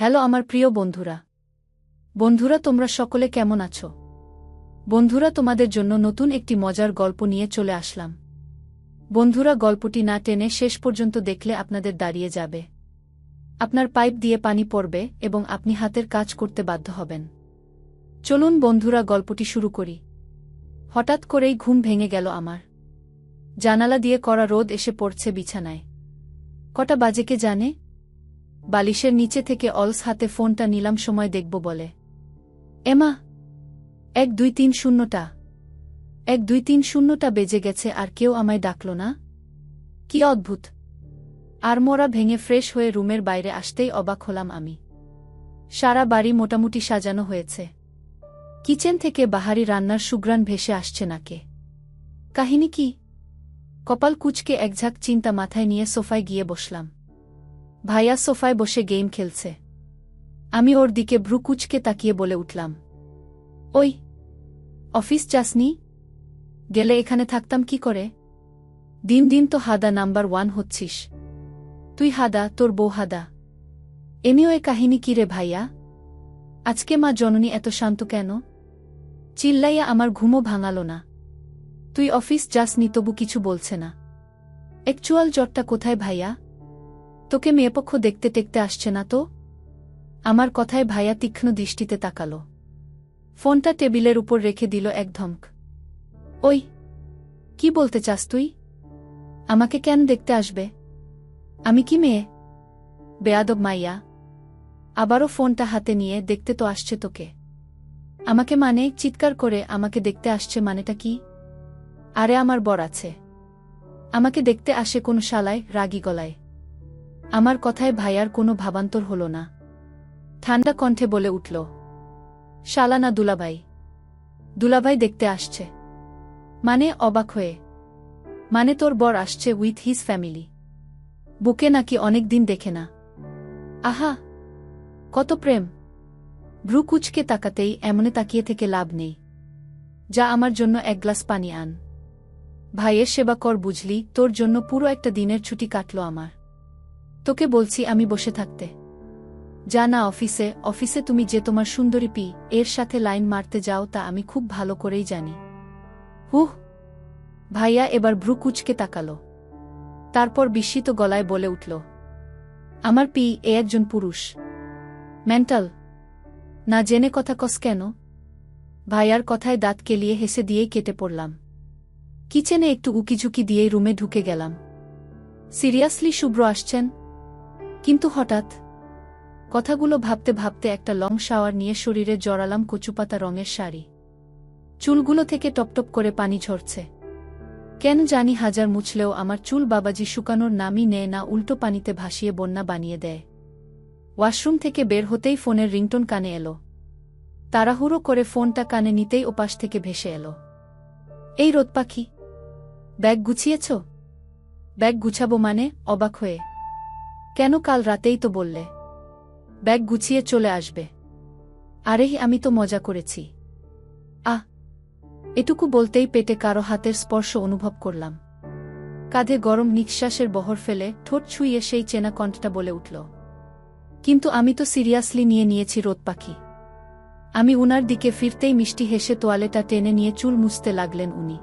Hello আমার প্রিয় বন্ধুরা। বন্ধুরা, তোমরা সকলে কেমন আছো? বন্ধুরা, তোমাদের জন্য নতুন একটি মজার গল্প নিয়ে চলে আসলাম। বন্ধুরা, গল্পটি না টেনে শেষ পর্যন্ত দেখলে আপনাদের দাঁড়িয়ে যাবে। আপনার পাইপ দিয়ে পানি পড়বে এবং আপনি হাতের কাজ করতে বাধ্য হবেন। চলুন বন্ধুরা, গল্পটি শুরু করি। হঠাৎ করেই ঘুম ভেঙে গেল আমার। জানালা দিয়ে করা রোদ এসে পড়ছে বিছানায়। কটা বাজে কে জানে? বালিশের নিচে থেকে অলস হাতে ফোনটা নিলাম সময় দেখব বলে। এমা, এক দুই তিন শূন্যটা। এক দুই তিন শূন্যটা বেজে গেছে আর কেউ আমায় ডাকল না? কি অদ্ভুত। আর মোরা ভেঙে ফ্রেশ হয়ে রুমের বাইরে আসতেই অবাক হলাম আমি। সারা বাড়ি মোটামুটি সাজানো হয়েছে। কিচেন থেকে বাহারি রান্নার সুগ্রাণ ভেসে আসছে নাকে। কাহিনী কি? কপাল কুচকে একঝাঁক চিন্তা মাথায় নিয়ে সোফায় গিয়ে বসলাম। ভাইয়া সোফায় বসে গেম খেলছে। আমি ওর দিকে ভ্রুকুচকে তাকিয়ে বলে উঠলাম। ওই, অফিস যাসনি? গেলে এখানে থাকতাম কি করে? দিন দিন তো হাদা নাম্বার ওয়ান হচ্ছিস। তুই হাদা, তোর বউ হাদা। এমিও এ কাহিনী কি রে ভাইয়া? আজকে মা জননী এত শান্ত কেন? চিল্লাইয়া আমার ঘুমও ভাঙাল না। তুই অফিস যাসনি তবু কিছু বলছে না। অ্যাকচুয়াল জ্বরটা কোথায় ভাইয়া? তোকে মেয়েপক্ষ দেখতে টেকতে আসছে না তো? আমার কথায় ভাইয়া তীক্ষ্ণ দৃষ্টিতে তাকালো। ফোনটা টেবিলের উপর রেখে দিল এক ধমক। ওই, কি বলতে চাস তুই? আমাকে কেন দেখতে আসবে? আমি কি মেয়ে? বেয়াদব মাইয়া। আবারও ফোনটা হাতে নিয়ে দেখতে তো আসছে তোকে। আমাকে মানে চিৎকার করে আমাকে দেখতে আসছে মানেটা কি? আরে আমার বর আছে। আমাকে দেখতে আসে কোন শালায় রাগি গলায়। আমার কথায় ভাইয়ার কোনো ভাবান্তর হল না। ঠান্ডা কণ্ঠে বলে উঠল শালা না দুলাভাই দুলাভাই দেখতে আসছে। মানে অবাক হয়ে মানে তোর বর আসছে উইথ হিজ ফ্যামিলি। বুকে নাকি অনেক দিন দেখে না। আহা, কত প্রেম। ভ্রু কুচকে তাকাতেই এমনে তাকিয়ে থেকে লাভ নেই। যা আমার জন্য এক গ্লাস পানি আন। ভাইয়ের সেবা কর বুঝলি, তোর জন্য পুরো একটা দিনের ছুটি কাটল আমার। তোকে বলছি আমি বসে থাকতে। যা না, অফিসে অফিসে তুমি যে তোমার সুন্দরী পি, এর সাথে লাইন মারতে যাও তা আমি খুব ভালো করেই জানি। হুহ! ভাইয়া এবার ভ্রু কুচকে তাকালো। তারপর বিস্মিত গলায় বলে উঠল, আমার পি, এ একজন পুরুষ। মেন্টাল। না জেনে কথা কস কেন? ভাইয়ার কথায় দাঁত কেলিয়ে হেসে দিয়েই কেটে পড়লাম। কিচেনে একটু উকিঝুঁকি দিয়েই রুমে ঢুকে গেলাম। সিরিয়াসলি শুভ্র আসছেন? কিন্তু হঠাৎ কথাগুলো ভাবতে ভাবতে একটা লং শাওয়ার নিয়ে শরীরে জড়ালাম কচুপাতা রঙের শাড়ি। চুলগুলো থেকে টপটপ করে পানি ঝরছে। কেন জানি হাজার মুছলেও আমার চুল বাবাজি শুকানোর নামই নেয় না, উল্টো পানিতে ভাসিয়ে বন্যা বানিয়ে দেয়। ওয়াশরুম থেকে বের হতেই ফোনের রিংটোন কানে এলো। তাড়াহুড়ো করে ফোনটা কানে নিতেই ওপাশ থেকে ভেসে এলো। এই রোদ পাখি, ব্যাগ গুছিয়েছ? ব্যাগ গুছাবো মানে? অবাক হয়ে কেন কাল রাতেই তো বললে? ব্যাগ গুছিয়ে চলে আসবে। আরেই আমি তো মজা করেছি। আহ! এটুকু বলতেই পেটে কারও হাতের স্পর্শ অনুভব করলাম। কাঁধে গরম নিঃশ্বাসের বহর ফেলে ঠোঁট ছুঁয়ে সেই চেনা কণ্ঠটা বলে উঠল, কিন্তু আমি তো সিরিয়াসলি নিয়ে নিয়েছি রোদ পাখি। আমি উনার দিকে ফিরতেই মিষ্টি হেসে তোয়ালেটা টেনে নিয়ে চুল মুছতে লাগলেন উনি।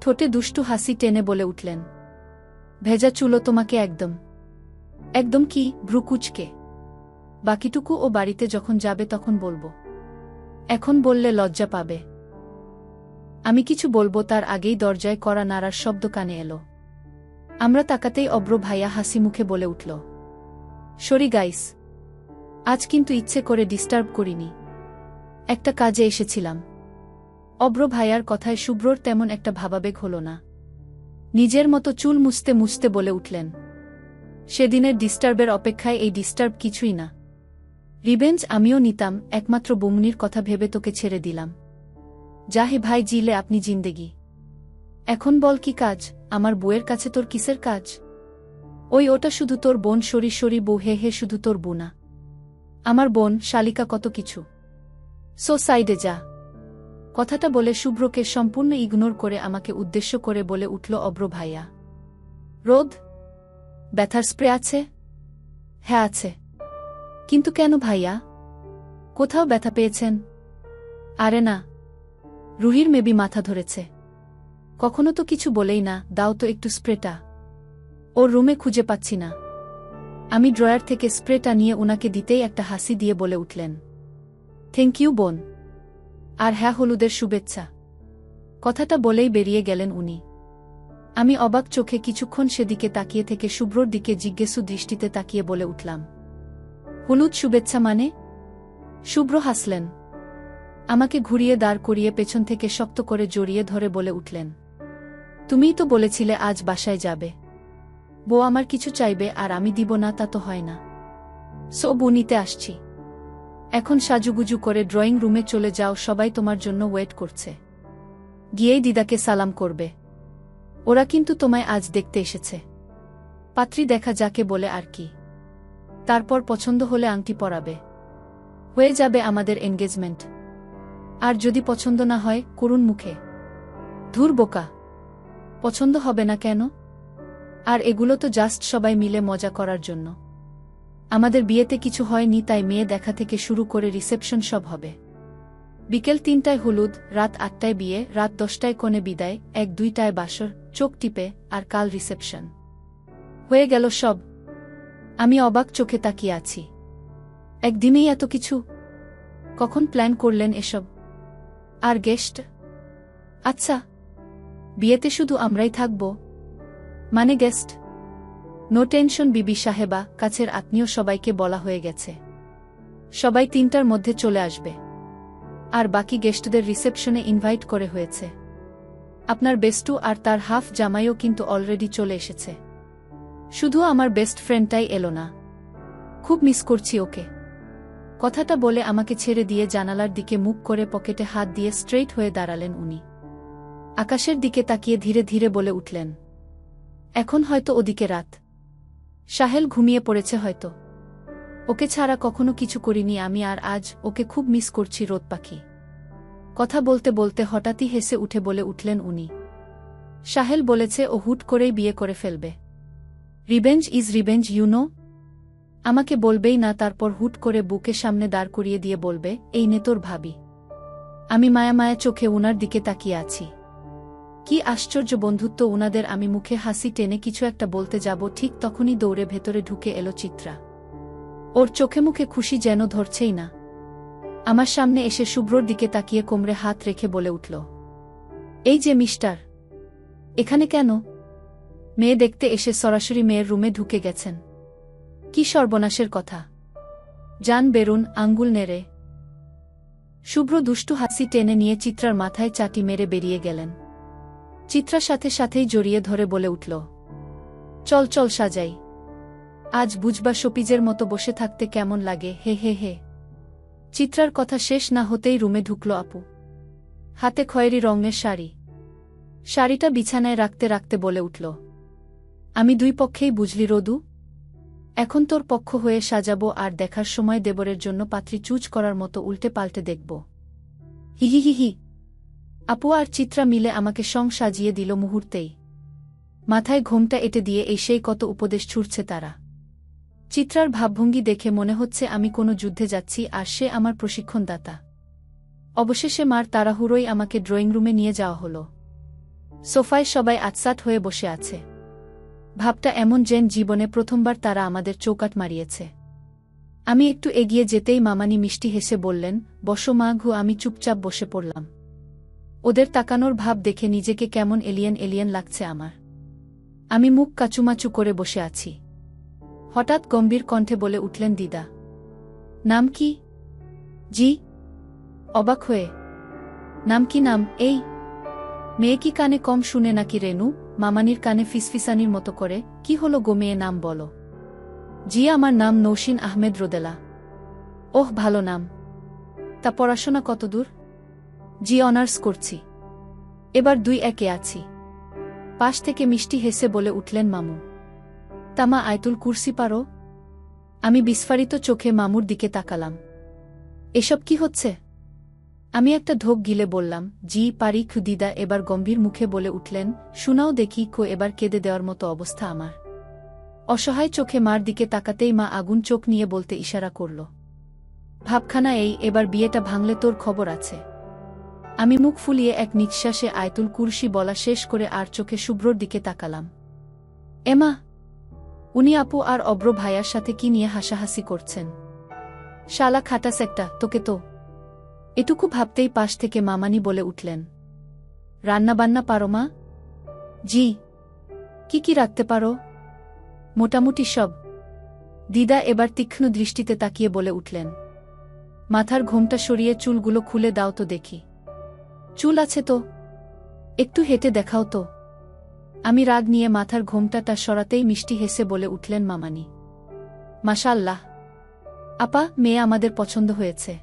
ঠোঁটে দুষ্টু হাসি টেনে বলে উঠলেন, ভেজা চুলো তোমাকে একদম। একদম কি, ভ্রুকুচকে? বাকিটুকু ও বাড়িতে যখন যাবে তখন বলব। এখন বললে লজ্জা পাবে। আমি কিছু বলব, তার আগেই দরজায় করা নাড়ার শব্দ কানে এলো। আমরা তাকাতেই অব্র ভাইয়া হাসি মুখে বলে উঠল, সরি গাইস, আজ কিন্তু ইচ্ছে করে ডিস্টার্ব করিনি। একটা কাজে এসেছিলাম। অব্র ভাইয়ার কথায় শুভ্রর তেমন একটা ভাবাবেগ হল না। নিজের মতো চুল মুছতে মুছতে বলে উঠলেন সেদিনের ডিস্টার্বের অপেক্ষায় এই ডিস্টার্ব কিছুই না। রিভেঞ্জ আমিও নিতাম, একমাত্র বমুনির কথা ভেবে তোকে ছেড়ে দিলাম। যাহে ভাই জিলে আপনি জিন্দেগি। এখন বল কি কাজ? আমার বউয়ের কাছে তোর কিসের কাজ? ওই ওটা শুধু তোর বোন সরি সরি বউ হে হে শুধু তোর বোনা। আমার বোন, শালিকা কত কিছু। সো সাইডে যা। কথাটা বলে শুভ্রকে সম্পূর্ণ ইগনোর করে আমাকে উদ্দেশ্য করে বলে উঠল অব্র ভাইয়া। রোদ ব্যথার স্প্রে আছে? হ্যাঁ আছে। কিন্তু কেন ভাইয়া? কোথাও ব্যথা পেয়েছেন? আরে না। রুহির মেবি মাথা ধরেছে। কখনো তো কিছু বলেই না, দাও তো একটু স্প্রেটা। ওর রুমে খুঁজে পাচ্ছি না। আমি ড্রয়ার থেকে স্প্রেটা নিয়ে ওনাকে দিতেই একটা হাসি দিয়ে বলে উঠলেন। থ্যাংক ইউ, বোন। আর হ্যাঁ হলুদের শুভেচ্ছা। কথাটা বলেই বেরিয়ে গেলেন উনি। আমি অবাক চোখে কিছুক্ষণ সেদিকে তাকিয়ে থেকে শুভ্রর দিকে জিজ্ঞেসু দৃষ্টিতে তাকিয়ে বলে উঠলাম। হলুদ শুভেচ্ছা মানে? শুভ্র হাসলেন। আমাকে ঘুরিয়ে দাঁড় করিয়ে পেছন থেকে শক্ত করে জড়িয়ে ধরে বলে উঠলেন, তুমিই তো বলেছিলে আজ বাসায় যাবে। বউ আমার কিছু চাইবে আর আমি দিব না, তা তো হয় না। সো বুনিতে আসছি। এখন সাজুগুজু করে ড্রয়িং রুমে চলে যাও, সবাই তোমার জন্য ওয়েট করছে। গিয়েই দিদাকে সালাম করবে। ওরা কিন্তু তোমায় আজ দেখতে এসেছে। পাত্রী দেখা যাকে বলে আর কি। তারপর পছন্দ হলে আংটি পরাবে। হয়ে যাবে আমাদের এনগেজমেন্ট আর যদি পছন্দ না হয় করুন মুখে। ধুর বোকা। পছন্দ হবে না কেন? আর এগুলো তো জাস্ট সবাই মিলে মজা করার জন্য। আমাদের বিয়েতে কিছু হয়নি, তাই মেয়ে দেখা থেকে শুরু করে রিসেপশন সব হবে। বিকেল তিনটায় হলুদ, রাত আটটায় বিয়ে, রাত দশটায় কোণে বিদায়, এক দুইটায় বাসর, চোখ টিপে, আর কাল রিসেপশন। হয়ে গেল সব। আমি অবাক চোখে তাকিয়ে আছি। একদিনেই এত কিছু? কখন প্ল্যান করলেন এসব? আর গেস্ট? আচ্ছা। বিয়েতে শুধু আমরাই থাকব? মানে গেস্ট? নো টেনশন বিবি সাহেবা, কাছের আত্মীয় সবাইকে বলা হয়ে গেছে। সবাই তিনটার মধ্যে চলে আসবে। আর বাকি গেস্টদের রিসেপশনে ইনভাইট করে হয়েছে। আপনার বেস্টু আর তার হাফ জামাইও কিন্তু অলরেডি চলে এসেছে। শুধু আমার বেস্ট ফ্রেন্ডটাই এলো না। খুব মিস করছি ওকে। কথাটা বলে আমাকে ছেড়ে দিয়ে জানালার দিকে মুখ করে পকেটে হাত দিয়ে স্ট্রেইট হয়ে দাঁড়ালেন উনি। আকাশের দিকে তাকিয়ে ধীরে ধীরে বলে উঠলেন, এখন হয়তো ওদিকে রাত। সাহেল ঘুমিয়ে পড়েছে হয়তো। ওকে ছাড়া কখনো কিছু করিনি আমি আর আজ ওকে খুব মিস করছি রোদ পাখি। কথা বলতে বলতে হঠাৎই হেসে উঠে বলে উঠলেন উনি। সাহেল বলেছে ও হুট করেই বিয়ে করে ফেলবে। Revenge is revenge you know আমাকে বলবেই না তারপর হুট করে বুকে সামনে দাঁড় করিয়ে দিয়ে বলবে, এই নে তোর ভাবি। আমি মায়া মায়া চোখে উনার দিকে তাকিয়ে আছি। কি আশ্চর্য বন্ধুত্ব উনাদের, আমি মুখে হাসি টেনে কিছু একটা বলতে যাব, ঠিক তখনই দৌড়ে ভেতরে ঢুকে এলো চিত্রা। ওর চোখে মুখে খুশি যেন ধরছেই না। আমার সামনে এসে শুভ্রর দিকে তাকিয়ে কোমরে হাত রেখে বলে উঠল, এই যে মিস্টার, এখানে কেন? মেয়ে দেখতে এসে সরাসরি মেয়ের রুমে ঢুকে গেছেন। কি সর্বনাশের কথা। যান বেরুন, আঙ্গুল নেড়ে। শুভ্র দুষ্টু হাসি টেনে নিয়ে চিত্রার মাথায় চাটি মেরে বেরিয়ে গেলেন। চিত্রার সাথে সাথেই জড়িয়ে ধরে বলে উঠল, চল চল, সাজাই। আজ বুঝবা শপিজের মতো বসে থাকতে কেমন লাগে, হে হে হে। চিত্রার কথা শেষ না হতেই রুমে ঢুকল আপু। হাতে খয়েরি রঙের শাড়ি। শাড়িটা বিছানায় রাখতে রাখতে বলে উঠল। আমি দুই পক্ষেই বুঝলি রদু। এখন তোর পক্ষ হয়ে সাজাবো আর দেখার সময় দেবরের জন্য পাত্রী চুজ করার মতো উল্টে পাল্টে দেখব। হিহি হিহি আপু আর চিত্রা মিলে আমাকে সং সাজিয়ে দিল মুহূর্তেই। মাথায় ঘোমটা এটে দিয়ে এই সেই কত উপদেশ ছুটছে তারা। চিত্রার ভাবভঙ্গি দেখে মনে হচ্ছে আমি কোনো যুদ্ধে যাচ্ছি আর সে আমার প্রশিক্ষণদাতা। অবশেষে মার তাড়াহুড়োই আমাকে ড্রয়িং রুমে নিয়ে যাওয়া হল। সোফায় সবাই আটসাট হয়ে বসে আছে। ভাবটা এমন যেন জীবনে প্রথমবার তারা আমাদের চৌকাট মারিয়েছে। আমি একটু এগিয়ে যেতেই মামানি মিষ্টি হেসে বললেন, বসো মা ঘু, আমি চুপচাপ বসে পড়লাম। ওদের তাকানোর ভাব দেখে নিজেকে কেমন এলিয়েন এলিয়েন লাগছে আমার। আমি মুখ কাচুমাচু করে বসে আছি। হঠাৎ গম্ভীর কণ্ঠে বলে উঠলেন, দিদা। নাম কি? জি। অবাক হয়ে। নাম কি নাম? এই। মেয়ে কি কানে কম শুনে নাকি রেনু? মামানির কানে ফিসফিসানির মতো করে। কি হলো গো মেয়ে, নাম বলো। জি, আমার নাম নৌসিন আহমেদ রোদেলা। ওহ, ভালো নাম। তা পড়াশোনা কতদূর জি, অনার্স করছি। এবার দুই একে আছি। পাশ থেকে মিষ্টি হেসে বলে উঠলেন মামু। তামা আয়তুল কুরসি পারো? আমি বিস্ফারিত চোখে মামুর দিকে তাকালাম। এসব কি হচ্ছে? আমি একটা ধোক গিলে বললাম, জি, পারি, খুদিদা এবার গম্ভীর মুখে বলে উঠলেন, শুনাও দেখি কো এবার কেঁদে দেওয়ার মতো অবস্থা আমার। অসহায় চোখে মার দিকে তাকাতেই মা আগুন চোখ নিয়ে বলতে ইশারা করল, ভাবখানা এই, এবার বিয়েটা ভাঙলে তোর খবর আছে। আমি মুখ ফুলিয়ে এক নিঃশ্বাসে আয়তুল কুরসি বলা শেষ করে আর চোখে শুভ্রর দিকে তাকালাম। এমা উনি আপু আর অব্র ভাইয়ার সাথে কি নিয়ে হাসাহাসি করছেন? শালা খাটাস একটা তোকে তো। এটুকু ভাবতেই পাশ থেকে মামানি বলে উঠলেন। রান্নাবান্না পারো মা? জি। কি কি রাখতে পারো? মোটামুটি সব। দিদা এবার তীক্ষ্ণ দৃষ্টিতে তাকিয়ে বলে উঠলেন। মাথার ঘোমটা সরিয়ে চুলগুলো খুলে দাও তো দেখি। চুল আছে তো? একটু হেঁটে দেখাও তো। আমি রাগ নিয়ে মাথার ঘোমটাটা সরাতেই মিষ্টি হেসে বলে উঠলেন মামানি। মাশাল্লাহ আপা, মেয়ে আমাদের পছন্দ হয়েছে।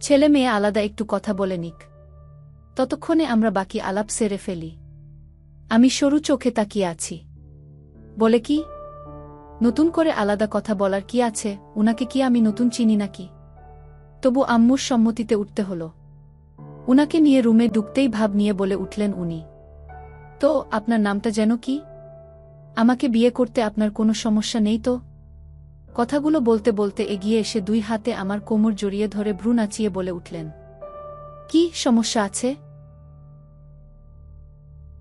ছেলে মেয়ে আলাদা একটু কথা বলে নিক। ততক্ষণে আমরা বাকি আলাপ সেরে ফেলি। আমি সরু চোখে তাকিয়ে আছি। বলে কি? নতুন করে আলাদা কথা বলার কি আছে? উনাকে কি আমি নতুন চিনি নাকি? তবু আম্মুর সম্মতিতে উঠতে হল। উনাকে নিয়ে রুমে ঢুকতেই ভাব নিয়ে বলে উঠলেন উনি। তো আপনার নামটা যেন কি? আমাকে বিয়ে করতে আপনার কোনো সমস্যা নেই তো? কথাগুলো বলতে বলতে এগিয়ে এসে দুই হাতে আমার কোমর জড়িয়ে ধরে ভ্রু নাচিয়ে বলে উঠলেন। কি সমস্যা আছে?